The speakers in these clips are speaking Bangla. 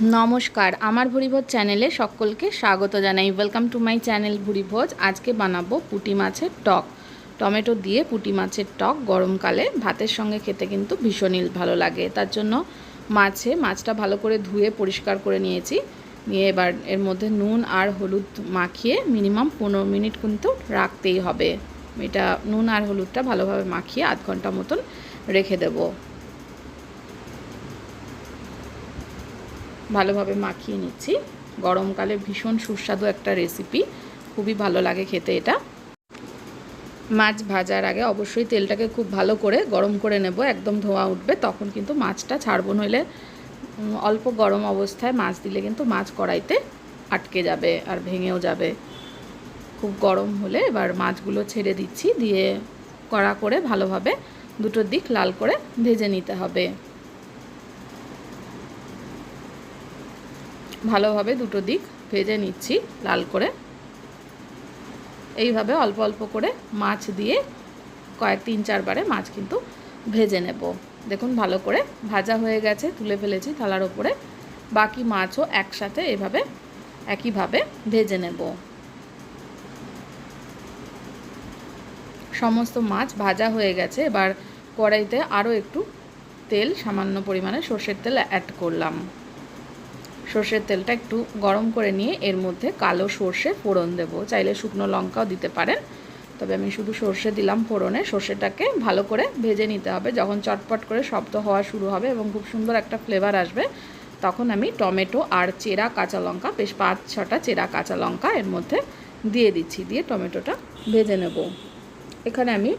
নমস্কার, আমার ভুরিভোজ চ্যানেলে সকলকে স্বাগত জানাই। Welcome to my channel Bhuribhoj. আজকে বানাবো পুঁটি মাছের টক। টমেটো দিয়ে পুঁটি মাছের টক গরমকালে ভাতের সঙ্গে খেতে কিন্তু ভীষণই ভালো লাগে। তার জন্য মাছে, মাছটা ভালো করে ধুয়ে পরিষ্কার করে নিয়েছি। নিয়ে এবার এর মধ্যে নুন আর হলুদ মাখিয়ে মিনিমাম পনেরো মিনিট কিন্তু রাখতেই হবে। এটা নুন আর হলুদটা ভালোভাবে মাখিয়ে আধ ঘণ্টা মতন রেখে দেবো। ভালোভাবে মাখিয়ে নিচ্ছি। গরমকালে ভীষণ সুস্বাদু একটা রেসিপি খুবই ভালো লাগে খেতে এটা। মাছ ভাজার আগে অবশ্যই তেলটাকে খুব ভালো করে গরম করে নেব, একদম ধোয়া উঠবে, তখন কিন্তু মাছটা ছাড়বো। নইলে অল্প গরম অবস্থায় মাছ দিলে কিন্তু মাছ কড়াইতে আটকে যাবে আর ভেঙেও যাবে। খুব গরম হলে এবার মাছগুলো ছেড়ে দিচ্ছি, দিয়ে কড়া করে ভালোভাবে দুটো দিক লাল করে ভেজে নিতে হবে। ভালোভাবে দুটো দিক ভেজে নিচ্ছি লাল করে। এইভাবে অল্প অল্প করে মাছ দিয়ে কয়েক তিন চারবারে মাছ কিন্তু ভেজে নেব। দেখুন ভালো করে ভাজা হয়ে গেছে, তুলে ফেলেছি থালার ওপরে। বাকি মাছও একসাথে এভাবে একইভাবে ভেজে নেব। সমস্ত মাছ ভাজা হয়ে গেছে, এবার কড়াইতে আরও একটু তেল, সামান্য পরিমাণে সর্ষের তেল অ্যাড করলাম। সর্ষের তেলটা একটু গরম করে নিয়ে এর মধ্যে কালো সর্ষে ফোড়ন দেবো। চাইলে শুকনো লঙ্কাও দিতে পারেন। তবে আমি শুধু সর্ষে দিলাম ফোড়নে। সর্ষেটাকে ভালো করে ভেজে নিতে হবে। যখন চটপট করে শব্দ হওয়া শুরু হবে এবং খুব সুন্দর একটা ফ্লেভার আসবে, তখন আমি টমেটো আর চেরা কাঁচা লঙ্কা, বেশ পাঁচ ছটা চেরা কাঁচা লঙ্কা এর মধ্যে দিয়ে দিচ্ছি, দিয়ে টমেটোটা ভেজে নেব। এখানে আমি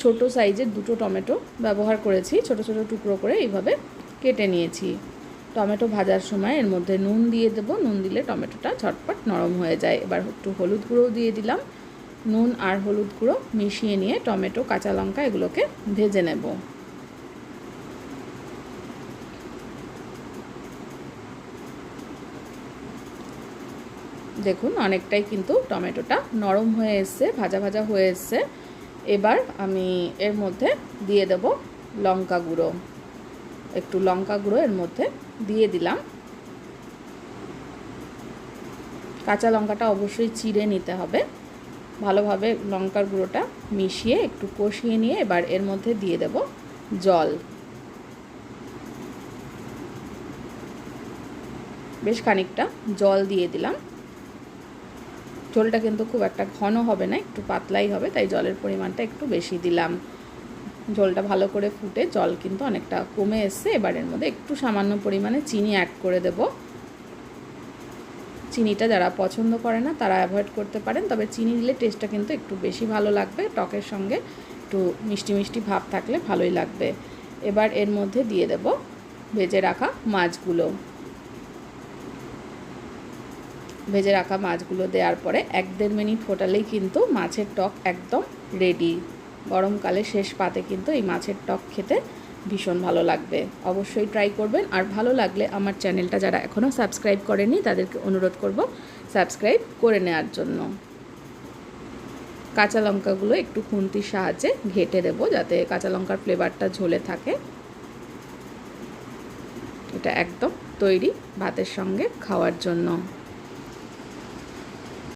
ছোট সাইজের দুটো টমেটো ব্যবহার করেছি। ছোট ছোট টুকরো করে এইভাবে কেটে নিয়েছি। টমেটো ভাজার সময় এর মধ্যে নুন দিয়ে দেবো। নুন দিলে টমেটোটা ঝটপট নরম হয়ে যায়। এবার একটু হলুদ গুঁড়ো দিয়ে দিলাম। নুন আর হলুদ গুঁড়ো মিশিয়ে নিয়ে টমেটো, কাঁচা লঙ্কা এগুলোকে ভেজে নেব। দেখুন, অনেকটাই কিন্তু টমেটোটা নরম হয়ে এসছে, ভাজা ভাজা হয়ে এসছে। এবার আমি এর মধ্যে দিয়ে দেব লঙ্কা গুঁড়ো। একটু লঙ্কা গুঁড়ো এর মধ্যে দিয়ে দিলাম। কাঁচা লঙ্কাটা অবশ্যই চিড়ে নিতে হবে। ভালোভাবে লঙ্কার গুঁড়োটা মিশিয়ে একটু কষিয়ে নিয়ে এবার এর মধ্যে দিয়ে দেব জল। বেশ খানিকটা জল দিয়ে দিলাম। ঝোলটা কিন্তু খুব একটা ঘন হবে না, একটু পাতলাই হবে, তাই জলের পরিমাণটা একটু বেশি দিলাম। জলটা ভালো করে ফুটে জল কিন্তু অনেকটা কমে এসছে। এবারের মধ্যে একটু সামান্য পরিমাণে চিনি অ্যাড করে দেব। চিনিটা যারা পছন্দ করে না, তারা অ্যাভয়েড করতে পারেন। তবে চিনি দিলে টেস্টটা কিন্তু একটু বেশি ভালো লাগবে। টকের সঙ্গে একটু মিষ্টি মিষ্টি ভাব থাকলে ভালোই লাগবে। এবার এর মধ্যে দিয়ে দেব ভেজে রাখা মাছগুলো। ভেজে রাখা মাছগুলো দেওয়ার পরে এক দেড় মিনিট ফোটালেই কিন্তু মাছের টক একদম রেডি গরমকালে শেষ পাতে কিন্তু এই মাছের টক খেতে ভীষণ ভালো লাগবে। অবশ্যই ট্রাই করবেন। আর ভালো লাগলে আমার চ্যানেলটা যারা এখনও সাবস্ক্রাইব করেনি তাদেরকে অনুরোধ করব সাবস্ক্রাইব করে নেওয়ার জন্য। কাঁচা লঙ্কাগুলো একটু খুন্তির সাহায্যে ঘেটে দেবো যাতে কাঁচা লঙ্কার ফ্লেভারটা ঝোলে থাকে। এটা একদম তৈরি ভাতের সঙ্গে খাওয়ার জন্য।